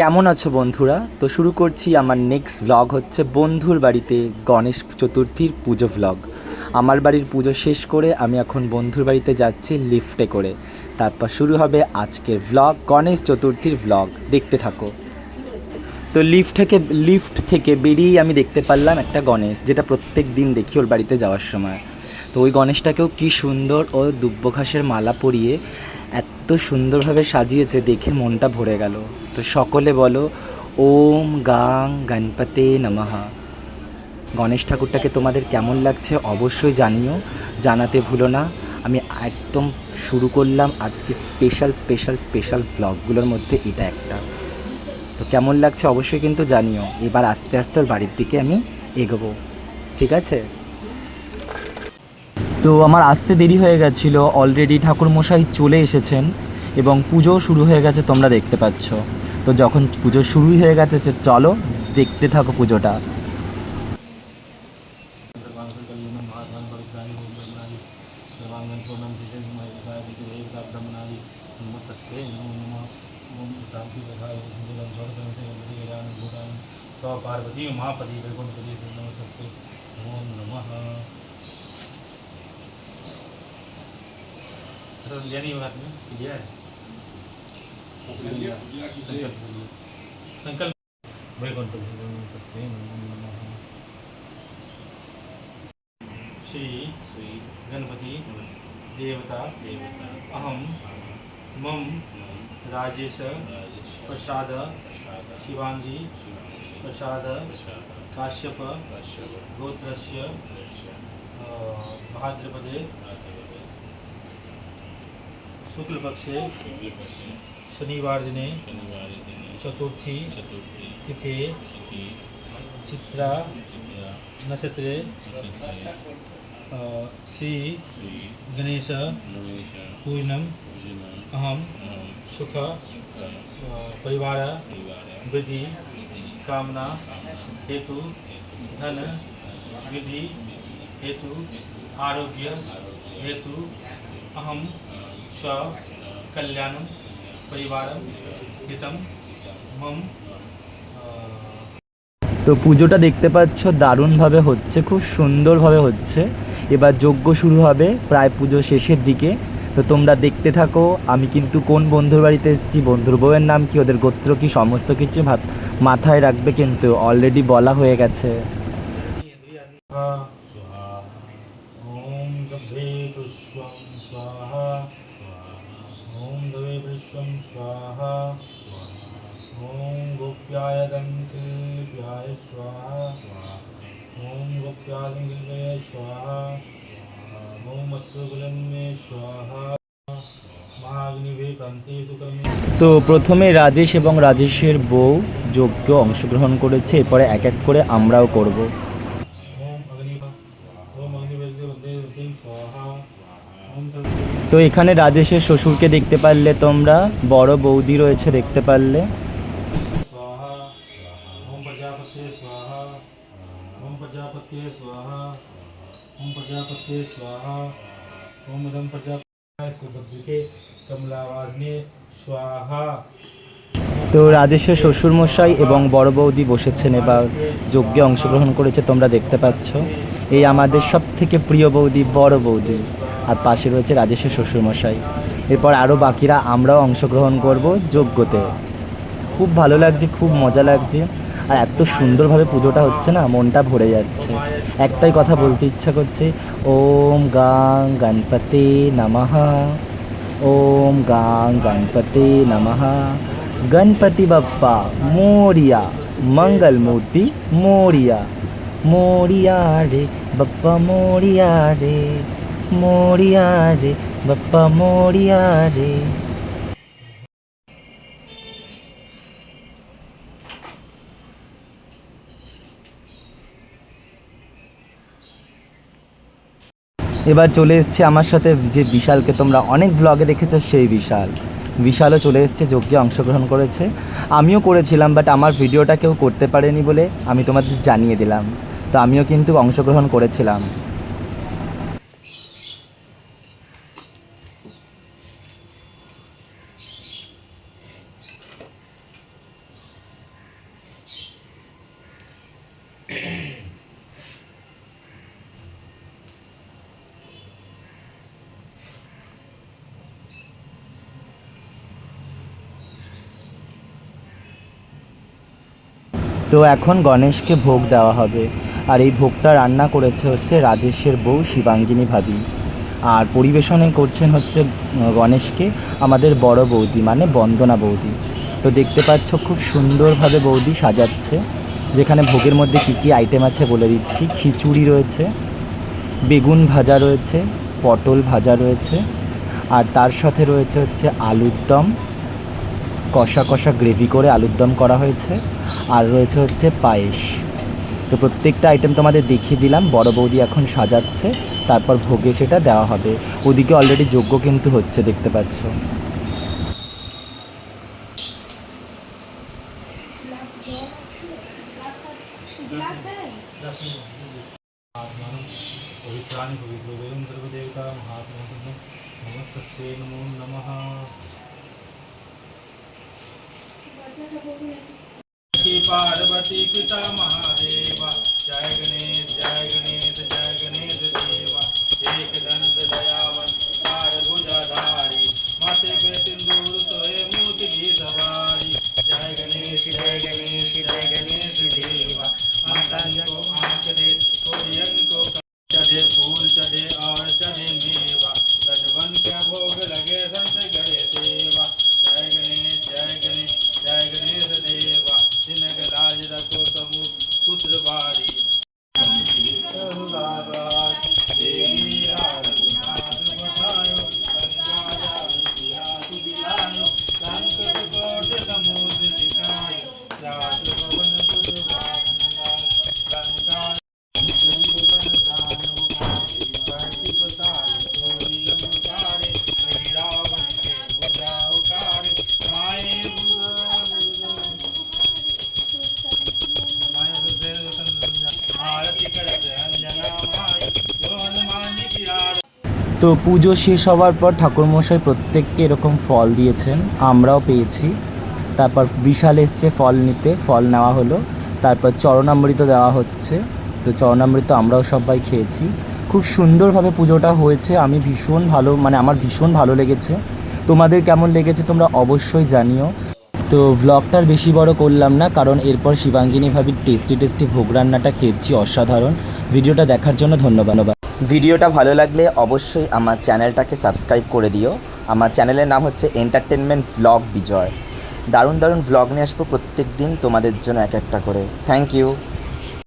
কেমন আছো বন্ধুরা? তো শুরু করছি আমার নেক্সট ভ্লগ হচ্ছে বন্ধুর বাড়িতে গণেশ চতুর্থীর পুজো ভ্লগ আমার বাড়ির পুজো শেষ করে আমি এখন বন্ধুর বাড়িতে যাচ্ছি লিফটে করে। তারপর শুরু হবে আজকের ভ্লগ গণেশ চতুর্থীর ভ্লগ দেখতে থাকো। তো লিফট থেকে লিফট থেকে বেরিয়েই আমি দেখতে পারলাম একটা গণেশ, যেটা প্রত্যেক দিন দেখি ওর বাড়িতে যাওয়ার সময়। তো ওই গণেশটাকেও কি সুন্দর ও দুব্য ঘাসের মালা পরিয়ে এত সুন্দরভাবে সাজিয়েছে দেখে মনটা ভরে গেল। তো সকলে বলো, ওম গাং গণপতে নমঃ। গণেশ ঠাকুরটাকে তোমাদের কেমন লাগছে অবশ্যই জানিও, জানাতে ভুলো না। আমি একদম শুরু করলাম আজকে স্পেশাল স্পেশাল স্পেশাল ভ্লগগুলোর মধ্যে এটা একটা। তো কেমন লাগছে অবশ্যই কিন্তু জানিও। এবার আস্তে আস্তে ওর বাড়ির দিকে আমি এগোবো। ঠিক আছে? তো আমার আসতে দেরি হয়ে গেছিল অলরেডি ঠাকুরমশাই চলে এসেছেন এবং পুজো শুরু হয়ে গেছে তোমরা দেখতে পাচ্ছ তো যখন পুজো শুরুই হয়ে গেছে তো চলো দেখতে থাকো পুজোটা सर्वाङ्गकल्याणं महात्मान् पवित्राणि भूतनानि सर्वाङ्गं पूर्णं शिशुमयिकाय विजयेकां ब्रह्मणानि नमस्तस्यै नमो सर लिया नहीं बात में लिया है? संकल्प। वैकुण्ठपति नमस्तस्यै नमो नमः श्री श्री गणपति देवता देवता अहम मम राजेश प्रसाद शिवांगी प्रसाद काश्यप गोत्रस्य अ, भाद्रपदे शुक्लपक्षे शनिवार दिने चतुर्थी तिथे चित्रा नक्षत्रे श्री गणेश पूजनम अहम सुख परिवार वृद्धि कामना हेतु धन विधि हेतु आरोग्य हेतु अहम स्व कल्याणम परिवार हितम मम अ, তো পুজোটা দেখতে পাচ্ছ দারুণভাবে হচ্ছে খুব সুন্দরভাবে হচ্ছে এবার যজ্ঞ শুরু হবে প্রায় পুজো শেষের দিকে তো তোমরা দেখতে থাকো আমি কিন্তু কোন বন্ধুর বাড়িতে এসেছি বন্ধুর বউয়ের নাম কি ওদের গোত্র কি সমস্ত কিছু ভাত মাথায় রাখবে কিন্তু অলরেডি বলা হয়ে গেছে ॐ गोप्याय दङ्कृप्याय स्वाहा ॐ गोप्याय दङ्कृपय स्वाहा ॐ अश्रुकुलन्मे स्वाहा महाग्निभे कान्ति सुकर्मे তো প্রথমে রাজেশ এবং রাজেশের বউ যজ্ঞ অংশগ্রহণ করেছে এরপরে এক এক করে আমরাও করব ॐ अग्नि ॐ अग्निवेद्य वन्दे सिंह स्वाहा ॐ सर्व তো এখানে রাজেশের শ্বশুরকে দেখতে পারলে তোমরা বড় বৌদি রয়েছে দেখতে পারলে प्रजापते स्वाहा ओम प्रजापते स्वाहा ओम प्रजापते स्वाहा ओम इदं प्रजापते सुभद्रिके कमलावाग्ने स्वाहा তো রাজেশের শ্বশুরমশাই এবং বড় বৌদি বসেছেন এবার যজ্ঞে অংশগ্রহণ করেছে তোমরা দেখতে পাচ্ছ এই আমাদের সব থেকে প্রিয় বৌদি বড় বৌদি আর পাশে রয়েছে রাজেশের শ্বশুরমশাই এরপর আরও বাকিরা আমরাও অংশগ্রহণ করব যজ্ঞতে খুব ভালো লাগছে খুব মজা লাগছে আর এত সুন্দরভাবে পুজোটা হচ্ছে না, মনটা ভরে যাচ্ছে। একটাই কথা বলতে ইচ্ছা করছে, ওম গাং গণপতি নমঃ, ওম গাং গণপতে নমঃ, গণপতি বাপ্পা মোরিয়া, মঙ্গল মূর্তি মোরিয়া মোরিয়া রে বাপ্পা মোরিয়া রে মোরিয়া রে বাপ্পা মোরিয়া রে। এবার চলে এসছে আমার সাথে যে বিশালকে তোমরা অনেক ভ্লগে দেখেছ সেই বিশাল। বিশালও চলে এসছে, যজ্ঞে অংশগ্রহণ করেছে। আমিও করেছিলাম বাট আমার ভিডিওটা কেউ করতে পারেনি বলে আমি তোমাদের জানিয়ে দিলাম। তো আমিও কিন্তু অংশগ্রহণ করেছিলাম। তো এখন গণেশকে ভোগ দেওয়া হবে। আর এই ভোগটা রান্না করেছে হচ্ছে রাজেশের বউ শিবাঙ্গিনী ভাবি। আর পরিবেশনে করছেন হচ্ছে গণেশকে আমাদের বড় বৌদি মানে বন্দনা বৌদি। তো দেখতে পাচ্ছ খুব সুন্দরভাবে বৌদি সাজাচ্ছে। যেখানে ভোগের মধ্যে কী কী আইটেম আছে বলে দিচ্ছি। খিচুড়ি রয়েছে, বেগুন ভাজা রয়েছে, পটল ভাজা রয়েছে, আর তার সাথে রয়েছে হচ্ছে আলুর দম। কষা কষা গ্রেভি করে আলুর দম করা হয়েছে। আর রয়েছে হচ্ছে পায়েস। তো প্রত্যেকটা আইটেম তোমাদের দেখিয়ে দিলাম, বড় বৌদি এখন সাজাচ্ছে, তারপর ভোগে সেটা দেওয়া হবে। ওদিকে অলরেডি যোগ্য কিন্তু হচ্ছে, দেখতে পাচ্ছ। श्री पार्वती पिता महादेवा। जय गणेश जय गणेश जय गणेश देवा। एक दंत दयावन चार भुजाधारी। माथे पे सिंदूर सोए मूर्ति की सवारी। जय गणेश जय गणेश जय गणेश देवा। अंतन को आँख दे को Monte do Vale. তো পুজো শেষ হওয়ার পর ঠাকুরমশাই প্রত্যেককে এরকম ফল দিয়েছেন, আমরাও পেয়েছি। তারপর বিশাল এসছে ফল নিতে, ফল নেওয়া হলো। তারপর চরণামৃত দেওয়া হচ্ছে। তো চরণামৃত আমরাও সবাই খেয়েছি। খুব সুন্দরভাবে পুজোটা হয়েছে। আমি ভীষণ ভালো মানে আমার ভীষণ ভালো লেগেছে। তোমাদের কেমন লেগেছে তোমরা অবশ্যই জানিও। তো ভ্লগটার বেশি বড় করলাম না, কারণ এরপর শিবাঙ্গিনী ভাবির টেস্টি টেস্টি ভোগ রান্নাটা খেয়েছি অসাধারণ। ভিডিওটা দেখার জন্য ধন্যবাদ। ভিডিওটা ভালো লাগলে অবশ্যই আমার চ্যানেলটাকে সাবস্ক্রাইব করে দিও। আমার চ্যানেলের নাম হচ্ছে এন্টারটেনমেন্ট ভ্লগ বিজয় দারুণ দারুণ ভ্লগ নিয়ে আসব প্রত্যেক দিন তোমাদের জন্য এক একটা করে। Thank you